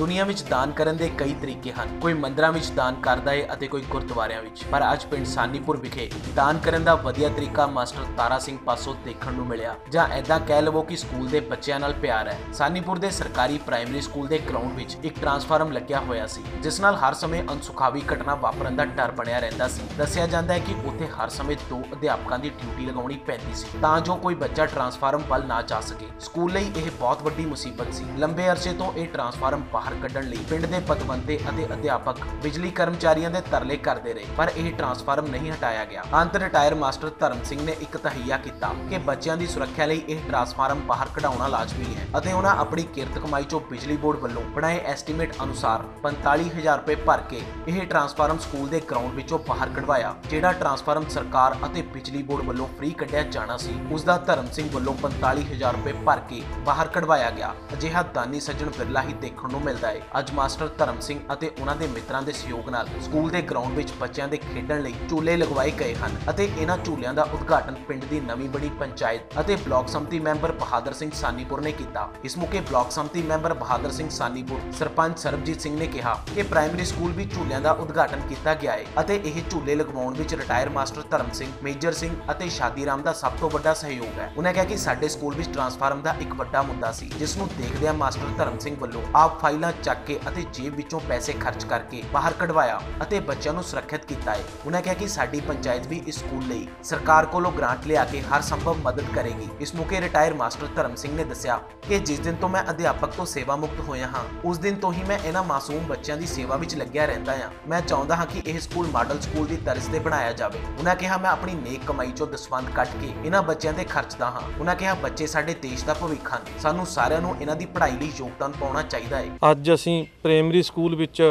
ਦੁਨੀਆ ਵਿੱਚ ਦਾਨ ਕਰਨ ਦੇ ਕਈ ਤਰੀਕੇ ਹਨ। ਕੋਈ ਮੰਦਰਾਂ ਵਿੱਚ ਦਾਨ ਕਰਦਾ ਹੈ ਅਤੇ ਕੋਈ ਗੁਰਦੁਆਰਿਆਂ ਵਿੱਚ। ਪਰ ਅੱਜ ਪਿੰਡ ਸਾਨੀਪੁਰ ਵਿਖੇ ਦਾਨ ਕਰਨ ਦਾ ਵਧੀਆ ਤਰੀਕਾ ਮਾਸਟਰ ਤਾਰਾ ਸਿੰਘ ਪਾਸੋਂ ਦੇਖਣ ਨੂੰ ਮਿਲਿਆ, ਜਾਂ ਐਦਾਂ ਕਹਿ ਲਵੋ ਕਿ ਸਕੂਲ ਦੇ ਬੱਚਿਆਂ ਨਾਲ ਪਿਆਰ ਹੈ। ਸਾਨੀਪੁਰ ਦੇ ਸਰਕਾਰੀ ਪ੍ਰਾਇਮਰੀ ਸਕੂਲ ਦੇ ਗਰਾਊਂਡ ਵਿੱਚ ਇੱਕ ਟਰਾਂਸਫਾਰਮ ਲੱਗਿਆ ਹੋਇਆ ਸੀ, ਜਿਸ ਨਾਲ ਹਰ ਸਮੇਂ ਅਨਸੁਖਾਵੀ ਘਟਨਾ ਵਾਪਰਨ ਦਾ ਡਰ ਬਣਿਆ ਰਹਿੰਦਾ ਸੀ। ਦੱਸਿਆ ਜਾਂਦਾ ਹੈ ਕਿ ਉੱਥੇ ਹਰ ਸਮੇਂ ਦੋ ਅਧਿਆਪਕਾਂ ਦੀ ਡਿਊਟੀ ਲਗਾਉਣੀ ਪੈਂਦੀ ਸੀ, ਤਾਂ ਜੋ ਕੋਈ ਬੱਚਾ ਟਰਾਂਸਫਾਰਮ ਵੱਲ ਨਾ ਜਾ ਸਕੇ। ਸਕੂਲ ਲਈ ਇਹ ਬਹੁਤ ਵੱਡੀ ਮੁਸੀਬਤ ਸੀ। ਲੰਬੇ ਅਰਸੇ ਤੋਂ ਇਹ ਟਰਾਂਸਫਾਰਮ ਬਾਹਰ ਕੱਢਣ ਲਈ ਪਿੰਡ ਦੇ ਪਤਵੰਤੇ ਅਤੇ ਅਧਿਆਪਕ ਬਿਜਲੀ ਕਰਮਚਾਰੀਆਂ ਦੇ ਤਰਲੇ ਕਰਦੇ ਰਹੇ, ਪਰ ਇਹ ਟਰਾਂਸਫਾਰਮ ਨਹੀਂ ਹਟਾਇਆ ਗਿਆ। ਅੰਤ ਰਿਟਾਇਰ ਮਾਸਟਰ ਧਰਮ ਸਿੰਘ ਨੇ ਇੱਕ ਤਹਈਆ ਕੀਤਾ ਕਿ ਬੱਚਿਆਂ ਦੀ ਸੁਰੱਖਿਆ ਲਈ ਇਹ ਟਰਾਂਸਫਾਰਮ ਬਾਹਰ ਕਢਾਉਣਾ ਲਾਜ਼ਮੀ ਹੈ ਅਤੇ ਉਹਨਾਂ ਆਪਣੀ ਕਿਰਤ ਕਮਾਈ ਚੋਂ ਬਿਜਲੀ ਬੋਰਡ ਵੱਲੋਂ ਬਣਾਏ ਐਸਟੀਮੇਟ ਅਨੁਸਾਰ 45000 ਰੁਪਏ ਭਰ ਕੇ ਇਹ ਟਰਾਂਸਫਾਰਮ ਸਕੂਲ ਦੇ ਗਰਾਊਂਡ ਵਿੱਚੋਂ ਬਾਹਰ ਕਢਵਾਇਆ, ਜਿਹੜਾ ਟਰਾਂਸਫਾਰਮ ਸਰਕਾਰ ਅਤੇ ਬਿਜਲੀ ਬੋਰਡ ਵੱਲੋਂ ਫ੍ਰੀ ਕੱਢਿਆ ਜਾਣਾ ਸੀ, ਉਸ ਦਾ ਧਰਮ ਸਿੰਘ ਵੱਲੋਂ 45000 ਰੁਪਏ ਭਰ ਕੇ ਬਾਹਰ ਕਢਵਾਇਆ ਗਿਆ। ਅਜਿਹਾ ਦਾਨੀ ਸੱਜਣ ਬਿਰਲਾ ਹੀ ਦੇਖਣ ਨੂੰ ਮਿਲਦਾ ਹੈ ਅੱਜ ਮਾਸਟਰ ਧਰਮ ਸਿੰਘ ਅਤੇ ਉਹਨਾਂ ਦੇ ਮਿੱਤਰਾਂ ਦੇ ਸਹਿਯੋਗ ਨਾਲ ਸਕੂਲ ਦੇ ਗਰਾਊਂਡ ਵਿੱਚ ਬੱਚਿਆਂ ਦੇ ਖੇਡਣ ਲਈ ਝੂਲੇ ਲਗਵਾਏ ਗਏ ਹਨ ਅਤੇ ਇਹਨਾਂ ਝੂਲਿਆਂ ਦਾ ਉਦਘਾਟਨ ਪਿੰਡ ਦੀ ਨਵੀਂ ਬਣੀ ਪੰਚਾਇਤ ਅਤੇ ਬਲਾਕ ਸੰਮਤੀ ਮੈਂਬਰ ਬਹਾਦਰ ਸਿੰਘ ਸਾਨੀਪੁਰ ਨੇ ਕੀਤਾ। ਇਸ ਮੌਕੇ ਬਲਾਕ ਸੰਮਤੀ ਮੈਂਬਰ ਬਹਾਦਰ ਸਿੰਘ ਸਾਨੀਪੁਰ, ਸਰਪੰਚ ਸਰਬਜੀਤ ਸਿੰਘ ਨੇ ਕਿਹਾ ਕਿ ਪ੍ਰਾਇਮਰੀ ਸਕੂਲ ਵੀ ਝੂਲਿਆਂ ਦਾ ਉਦਘਾਟਨ ਕੀਤਾ ਗਿਆ ਹੈ ਅਤੇ ਇਹ ਝੂਲੇ ਲਗਵਾਉਣ ਵਿੱਚ ਰਿਟਾਇਰ ਮਾਸਟਰ ਧਰਮ ਸਿੰਘ, ਮੇਜਰ ਸਿੰਘ ਅਤੇ ਸ਼ਾਦੀ ਰਾਮ ਦਾ ਸਭ ਤੋਂ ਵੱਡਾ ਸਹਿਯੋਗ ਹੈ। ਉਹਨਾਂ ਕਿਹਾ ਕਿ ਸਾਡੇ ਸਕੂਲ ਵਿੱਚ ਟਰਾਂਸਫਾਰਮ ਦਾ ਇੱਕ ਵੱਡਾ ਮੁੱਦਾ ਸੀ, ਜਿਸ ਨੂੰ ਦੇਖਦਿਆਂ ਮਾਸਟਰ ਧਰਮ ਸਿੰਘ ਵੱਲੋਂ ਆਪ ਫਾਈਲਾਂ ਚੱਕ ਕੇ ਅਤੇ ਜੇਬ ਵਿੱਚੋਂ ਪੈਸੇ ਖਰਚ ਕਰਕੇ ਬਾਹਰ ਕਢਵਾਇਆ ਅਤੇ ਬੱਚਿਆਂ ਨੂੰ ਸੁਰੱਖਿਅਤ ਕੀਤਾ ਹੈ। ਉਹਨਾਂ ਕਿਹਾ ਕਿ ਸਾਡੀ ਪੰਚਾਇਤ ਵੀ ਇਸ ਸਕੂਲ ਲਈ ਸਰਕਾਰ ਕੋਲੋਂ ਗ੍ਰਾਂਟ ਲਿਆ ਕੇ ਹਰ ਸੰਭਵ ਮਦਦ ਕਰੇਗੀ। ਇਸ ਮੌਕੇ ਰਿਟਾਇਰ ਮਾਸਟਰ ਧਰਮ ਸਿੰਘ ਨੇ ਦੱਸਿਆ ਕਿ ਜਿਸ ਦਿਨ ਤੋਂ ਮੈਂ ਅਧਿਆਪਕ ਤੋਂ ਸੇਵਾ ਮੁਕਤ ਹੋਇਆ ਹਾਂ, ਉਸ ਦਿਨ ਤੋਂ ਹੀ ਮੈਂ ਇਹਨਾਂ ਮਾਸੂਮ ਬੱਚਿਆਂ ਦੀ ਸੇਵਾ ਵਿੱਚ ਲੱਗਿਆ ਰਹਿੰਦਾ ਹਾਂ। ਮੈਂ ਚਾਹੁੰਦਾ ਹਾਂ ਕਿ ਇਹ ਸਕੂਲ ਮਾਡਲ ਸਕੂਲ ਦੀ ਤਰਜ਼ ਤੇ ਬਣਾਇਆ ਜਾਵੇ। ਉਹਨਾਂ ਕਿਹਾ, ਮੈਂ ਆਪਣੀ ਨੇਕ ਕਮਾਈ ਚੋਂ ਦਸਵੰਧ ਕੱਟ ਕੇ ਇਹਨਾਂ ਬੱਚਿਆਂ ਤੇ ਖਰਚਦਾ ਹਾਂ। ਉਹਨਾਂ ਕਿਹਾ, ਬੱਚੇ ਸਾਡੇ ਦੇਸ਼ ਦਾ ਭਵਿੱਖ ਹਨ। ਸਾਨੂੰ ਸਾਰਿਆਂ ਨੂੰ ਇਹਨਾਂ ਦੀ ਪੜ੍ਹਾਈ ਲਈ ਯੋਗਦਾਨ ਪਾਉਣਾ ਚਾਹੀਦਾ ਹੈ। ਅੱਜ ਅਸੀਂ ਪ੍ਰਾਇਮਰੀ ਸਕੂਲ ਵਿੱਚ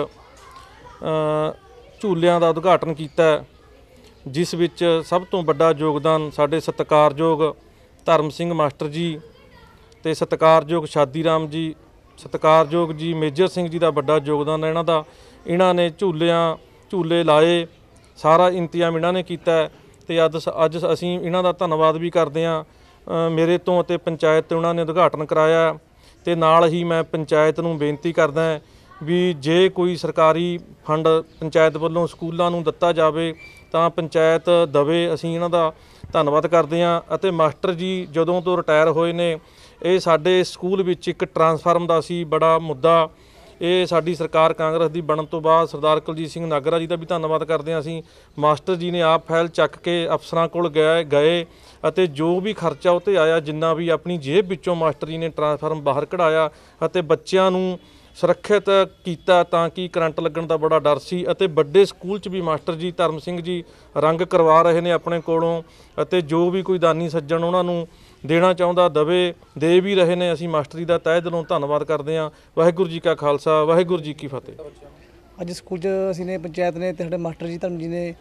ਝੂਲਿਆਂ ਦਾ ਉਦਘਾਟਨ ਕੀਤਾ ਜਿਸ ਵਿੱਚ ਸਭ ਤੋਂ ਵੱਡਾ ਯੋਗਦਾਨ ਸਾਡੇ ਸਤਿਕਾਰਯੋਗ ਧਰਮ ਸਿੰਘ ਮਾਸਟਰ ਜੀ ਤੇ ਸਤਿਕਾਰਯੋਗ ਸ਼ਾਦੀ ਰਾਮ ਜੀ, ਸਤਿਕਾਰਯੋਗ ਜੀ ਮੇਜਰ ਸਿੰਘ ਜੀ ਦਾ ਵੱਡਾ ਯੋਗਦਾਨ ਇਹਨਾਂ ਦਾ। ਇਹਨਾਂ ਨੇ ਝੂਲਿਆਂ, ਝੂਲੇ ਲਾਏ, ਸਾਰਾ ਇੰਤਜ਼ਾਮ ਇਹਨਾਂ ਨੇ ਕੀਤਾ ਹੈ ਤੇ ਅੱਜ ਅੱਜ ਅਸੀਂ ਇਹਨਾਂ ਦਾ ਧੰਨਵਾਦ ਵੀ ਕਰਦੇ ਹਾਂ। ਮੇਰੇ ਤੋਂ ਅਤੇ ਪੰਚਾਇਤ ਤੇ ਉਹਨਾਂ ਨੇ ਉਦਘਾਟਨ ਕਰਾਇਆ ਤੇ ਨਾਲ ਹੀ ਮੈਂ ਪੰਚਾਇਤ ਨੂੰ ਬੇਨਤੀ ਕਰਦਾ ਵੀ ਜੇ ਕੋਈ ਸਰਕਾਰੀ ਫੰਡ ਪੰਚਾਇਤ ਵੱਲੋਂ ਸਕੂਲਾਂ ਨੂੰ ਦਿੱਤਾ ਜਾਵੇ, ਤਾਂ ਪੰਚਾਇਤ ਦਵੇ। ਅਸੀਂ ਇਹਨਾਂ ਦਾ ਧੰਨਵਾਦ ਕਰਦੇ ਹਾਂ ਅਤੇ ਮਾਸਟਰ ਜੀ ਜਦੋਂ ਤੋਂ ਰਿਟਾਇਰ ਹੋਏ ਨੇ, ਇਹ ਸਾਡੇ ਸਕੂਲ ਵਿੱਚ ਇੱਕ ਟਰਾਂਸਫਾਰਮ ਦਾ ਸੀ, ਬੜਾ ਮੁੱਦਾ ਇਹ ਸਾਡੀ ਸਰਕਾਰ ਕਾਂਗਰਸ ਦੀ ਬਣਨ ਤੋਂ ਬਾਅਦ ਸਰਦਾਰ ਕੁਲਜੀਤ ਸਿੰਘ ਨਾਗਰਾ ਜੀ ਦਾ ਵੀ ਧੰਨਵਾਦ ਕਰਦੇ ਹਾਂ ਅਸੀਂ। ਮਾਸਟਰ ਜੀ ਨੇ ਆਪ ਫਾਈਲ ਚੱਕ ਕੇ ਅਫਸਰਾਂ ਕੋਲ ਗਏ ਗਏ ਅਤੇ ਜੋ ਵੀ ਖਰਚਾ ਉਹ ਤੇ ਆਇਆ, ਜਿੰਨਾ ਵੀ ਆਪਣੀ ਜੇਬ ਵਿੱਚੋਂ ਮਾਸਟਰ ਜੀ ਨੇ ਟ੍ਰਾਂਸਫਾਰਮ ਬਾਹਰ ਕਢਾਇਆ ਅਤੇ ਬੱਚਿਆਂ ਨੂੰ ਸੁਰੱਖਿਅਤ ਕੀਤਾ ਤਾਂ ਕਿ ਕਰੰਟ ਲੱਗਣ ਦਾ ਬੜਾ ਡਰ ਸੀ ਅਤੇ ਵੱਡੇ ਸਕੂਲ 'ਚ ਵੀ ਮਾਸਟਰ ਜੀ ਧਰਮ ਸਿੰਘ ਜੀ ਰੰਗ ਕਰਵਾ ਰਹੇ ਨੇ ਆਪਣੇ ਕੋਲੋਂ ਅਤੇ ਜੋ ਵੀ ਕੋਈ ਦਾਨੀ ਸੱਜਣ ਉਹਨਾਂ ਨੂੰ ਦੇਣਾ ਚਾਹੁੰਦਾ, ਦਵੇ, ਦੇ ਵੀ ਰਹੇ ਨੇ। ਅਸੀਂ ਮਾਸਟਰ ਜੀ ਦਾ ਤਹਿ ਦਿਲੋਂ ਧੰਨਵਾਦ ਕਰਦੇ ਹਾਂ। ਵਾਹਿਗੁਰੂ ਜੀ ਕਾ ਖਾਲਸਾ, ਵਾਹਿਗੁਰੂ ਜੀ ਕੀ ਫਤਿਹ। ਅੱਜ ਸਕੂਲ 'ਚ ਅਸੀਂ ਨੇ, ਪੰਚਾਇਤ ਨੇ ਤੇ ਸਾਡੇ ਮਾਸਟਰ ਜੀ ਧਰਮ ਜੀ ਨੇ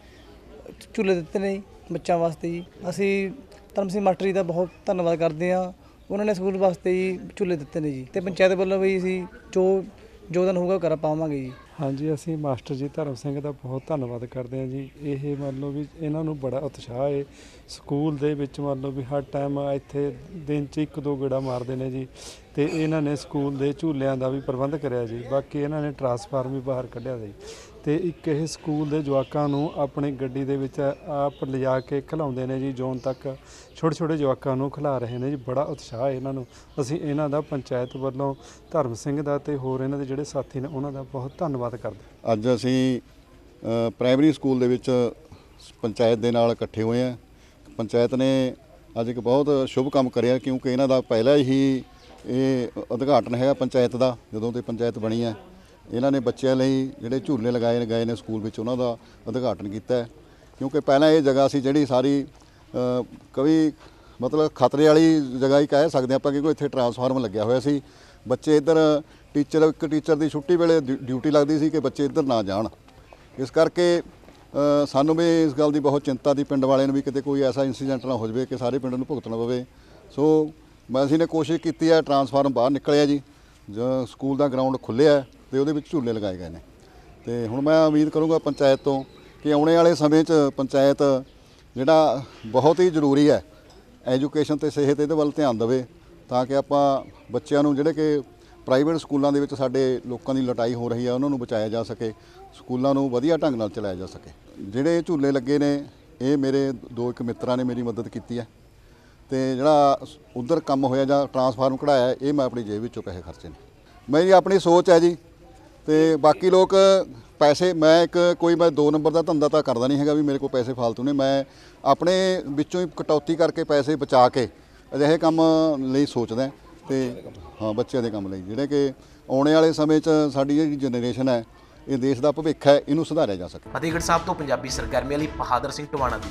ਝੂਲੇ ਦਿੱਤੇ ਨੇ ਬੱਚਿਆਂ ਵਾਸਤੇ ਜੀ। ਅਸੀਂ ਧਰਮ ਸਿੰਘ ਮਾਸਟਰ ਜੀ ਦਾ ਬਹੁਤ ਧੰਨਵਾਦ ਕਰਦੇ ਹਾਂ। ਉਹਨਾਂ ਨੇ ਸਕੂਲ ਵਾਸਤੇ ਜੀ ਝੂਲੇ ਦਿੱਤੇ ਨੇ ਜੀ ਤੇ ਪੰਚਾਇਤ ਵੱਲੋਂ ਵੀ ਅਸੀਂ ਜੋ ਯੋਗਦਾਨ ਹੋਊਗਾ ਉਹ ਕਰ ਪਾਵਾਂਗੇ ਜੀ। ਹਾਂਜੀ, ਅਸੀਂ ਮਾਸਟਰ ਜੀ ਧਰਮ ਸਿੰਘ ਦਾ ਬਹੁਤ ਧੰਨਵਾਦ ਕਰਦੇ ਹਾਂ ਜੀ। ਇਹ ਮੰਨ ਲਓ ਵੀ ਇਹਨਾਂ ਨੂੰ ਬੜਾ ਉਤਸ਼ਾਹ ਹੈ। ਸਕੂਲ ਦੇ ਵਿੱਚ ਮੰਨ ਲਓ ਵੀ ਹਰ ਟਾਈਮ ਇੱਥੇ ਦਿਨ 'ਚ ਇੱਕ ਦੋ ਗੇੜਾ ਮਾਰਦੇ ਨੇ ਜੀ ਤੇ ਇਹਨਾਂ ਨੇ ਸਕੂਲ ਦੇ ਝੂਲਿਆਂ ਦਾ ਵੀ ਪ੍ਰਬੰਧ ਕਰਿਆ ਜੀ। ਬਾਕੀ ਇਹਨਾਂ ਨੇ ਟਰਾਂਸਫਾਰਮ ਵੀ ਬਾਹਰ ਕੱਢਿਆ ਜੀ। ਤੇ ਇੱਕ ਇਹ ਸਕੂਲ ਦੇ ਜਵਾਕਾਂ ਨੂੰ ਆਪਣੀ ਗੱਡੀ ਦੇ ਵਿੱਚ ਆਪ ਲਿਜਾ ਕੇ ਖਿਲਾਉਂਦੇ ਨੇ ਜੀ, ਜ਼ੋਨ ਤੱਕ। ਛੋਟੇ ਛੋਟੇ ਜਵਾਕਾਂ ਨੂੰ ਖਿਲਾ ਰਹੇ ਨੇ ਜੀ, ਬੜਾ ਉਤਸ਼ਾਹ ਹੈ ਇਹਨਾਂ ਨੂੰ। ਅਸੀਂ ਇਹਨਾਂ ਦਾ ਪੰਚਾਇਤ ਵੱਲੋਂ ਧਰਮ ਸਿੰਘ ਦਾ ਤੇ ਹੋਰ ਇਹਨਾਂ ਦੇ ਜਿਹੜੇ ਸਾਥੀ ਨੇ, ਉਹਨਾਂ ਦਾ ਬਹੁਤ ਧੰਨਵਾਦ ਕਰਦੇ ਅੱਜ ਅਸੀਂ ਪ੍ਰਾਇਮਰੀ ਸਕੂਲ ਦੇ ਵਿੱਚ ਪੰਚਾਇਤ ਦੇ ਨਾਲ ਇਕੱਠੇ ਹੋਏ ਹਾਂ। ਪੰਚਾਇਤ ਨੇ ਅੱਜ ਇੱਕ ਬਹੁਤ ਸ਼ੁਭ ਕੰਮ ਕਰਿਆ, ਕਿਉਂਕਿ ਇਹਨਾਂ ਦਾ ਪਹਿਲਾਂ ਹੀ ਇਹ ਉਦਘਾਟਨ ਹੈਗਾ ਪੰਚਾਇਤ ਦਾ, ਜਦੋਂ ਤੇ ਪੰਚਾਇਤ ਬਣੀ ਹੈ। ਇਹਨਾਂ ਨੇ ਬੱਚਿਆਂ ਲਈ ਜਿਹੜੇ ਝੂਲੇ ਲਗਾਏ ਗਏ ਨੇ ਸਕੂਲ ਵਿੱਚ, ਉਹਨਾਂ ਦਾ ਉਦਘਾਟਨ ਕੀਤਾ ਕਿਉਂਕਿ ਪਹਿਲਾਂ ਇਹ ਜਗ੍ਹਾ ਸੀ ਜਿਹੜੀ ਸਾਰੀ ਕਵੀ ਮਤਲਬ ਖਤਰੇ ਵਾਲੀ ਜਗ੍ਹਾ ਹੀ ਕਹਿ ਸਕਦੇ ਆਪਾਂ ਕਿਉਂਕਿ ਇੱਥੇ ਟਰਾਂਸਫਾਰਮ ਲੱਗਿਆ ਹੋਇਆ ਸੀ। ਬੱਚੇ ਇੱਧਰ ਟੀਚਰ ਇੱਕ ਟੀਚਰ ਦੀ ਛੁੱਟੀ ਵੇਲੇ ਡਿਊਟੀ ਲੱਗਦੀ ਸੀ ਕਿ ਬੱਚੇ ਇੱਧਰ ਨਾ ਜਾਣ। ਇਸ ਕਰਕੇ ਸਾਨੂੰ ਵੀ ਇਸ ਗੱਲ ਦੀ ਬਹੁਤ ਚਿੰਤਾ ਦੀ ਪਿੰਡ ਵਾਲਿਆਂ ਨੂੰ ਵੀ ਕਿਤੇ ਕੋਈ ਐਸਾ ਇਨਸੀਡੈਂਟ ਨਾ ਹੋ ਜਾਵੇ ਕਿ ਸਾਰੇ ਪਿੰਡ ਨੂੰ ਭੁਗਤਣਾ ਪਵੇ। ਸੋ, ਮੈਂ ਅਸੀਂ ਨੇ ਕੋਸ਼ਿਸ਼ ਕੀਤੀ ਹੈ ਟਰਾਂਸਫਾਰਮ ਬਾਹਰ ਨਿਕਲਿਆ ਜੀ। ਜੋ, ਸਕੂਲ ਦਾ ਗਰਾਊਂਡ ਖੁੱਲਿਆ ਤੇ ਉਹਦੇ ਵਿੱਚ ਝੂਲੇ ਲਗਾਏ ਗਏ ਨੇ। ਤੇ ਹੁਣ ਮੈਂ ਉਮੀਦ ਕਰੂੰਗਾ ਪੰਚਾਇਤ ਤੋਂ ਕਿ ਆਉਣੇ ਵਾਲੇ ਸਮੇਂ 'ਚ ਪੰਚਾਇਤ ਜਿਹੜਾ ਬਹੁਤ ਹੀ ਜ਼ਰੂਰੀ ਹੈ, ਐਜੂਕੇਸ਼ਨ ਤੇ ਸਿਹਤ ਇਹਦੇ ਵੱਲ ਧਿਆਨ ਦੇਵੇ ਤਾਂ ਕਿ ਆਪਾਂ ਬੱਚਿਆਂ ਨੂੰ ਜਿਹੜੇ ਕਿ ਪ੍ਰਾਈਵੇਟ ਸਕੂਲਾਂ ਦੇ ਵਿੱਚ ਸਾਡੇ ਲੋਕਾਂ ਦੀ ਲਟਾਈ ਹੋ ਰਹੀ ਹੈ, ਉਹਨਾਂ ਨੂੰ ਬਚਾਇਆ ਜਾ ਸਕੇ, ਸਕੂਲਾਂ ਨੂੰ ਵਧੀਆ ਢੰਗ ਨਾਲ ਚਲਾਇਆ ਜਾ ਸਕੇ। ਜਿਹੜੇ ਝੂਲੇ ਲੱਗੇ ਨੇ, ਇਹ ਮੇਰੇ ਦੋ ਇੱਕ ਮਿੱਤਰਾਂ ਨੇ ਮੇਰੀ ਮਦਦ ਕੀਤੀ ਹੈ। ਤੇ ਜਿਹੜਾ ਉਧਰ ਕੰਮ ਹੋਇਆ ਜਾਂ ਟਰਾਂਸਫਾਰਮ ਕਢਾਇਆ, ਇਹ ਮੈਂ ਆਪਣੀ ਜੇਬ ਵਿੱਚੋਂ ਪੈਸੇ ਖਰਚੇ ਨੇ। ਮੇਰੀ ਆਪਣੀ ਸੋਚ ਹੈ ਜੀ ਤੇ ਬਾਕੀ ਲੋਕ ਪੈਸੇ, ਮੈਂ ਇੱਕ ਕੋਈ ਮੈਂ ਦੋ ਨੰਬਰ ਦਾ ਧੰਦਾ ਤਾਂ ਕਰਦਾ ਨਹੀਂ ਹੈਗਾ ਵੀ ਮੇਰੇ ਕੋਲ ਪੈਸੇ ਫਾਲਤੂ ਨੇ। ਮੈਂ ਆਪਣੇ ਵਿੱਚੋਂ ਹੀ ਕਟੌਤੀ ਕਰਕੇ ਪੈਸੇ ਬਚਾ ਕੇ ਅਜਿਹੇ ਕੰਮ ਲਈ ਸੋਚਦਾ ਤੇ ਹਾਂ, ਬੱਚਿਆਂ ਦੇ ਕੰਮ ਲਈ। ਜਿਹੜੇ ਕਿ ਆਉਣੇ ਵਾਲੇ ਸਮੇਂ 'ਚ ਸਾਡੀ ਜਿਹੜੀ ਜਨਰੇਸ਼ਨ ਹੈ, ਇਹ ਦੇਸ਼ ਦਾ ਭਵਿੱਖ ਹੈ, ਇਹਨੂੰ ਸੁਧਾਰਿਆ ਜਾ ਸਕੇ। ਫਤਿਹਗੜ੍ਹ ਸਾਹਿਬ ਤੋਂ ਪੰਜਾਬੀ ਸਰਗਰਮੀਆਂ ਲਈ ਬਹਾਦਰ ਸਿੰਘ ਟਵਾਣਾ ਦੀ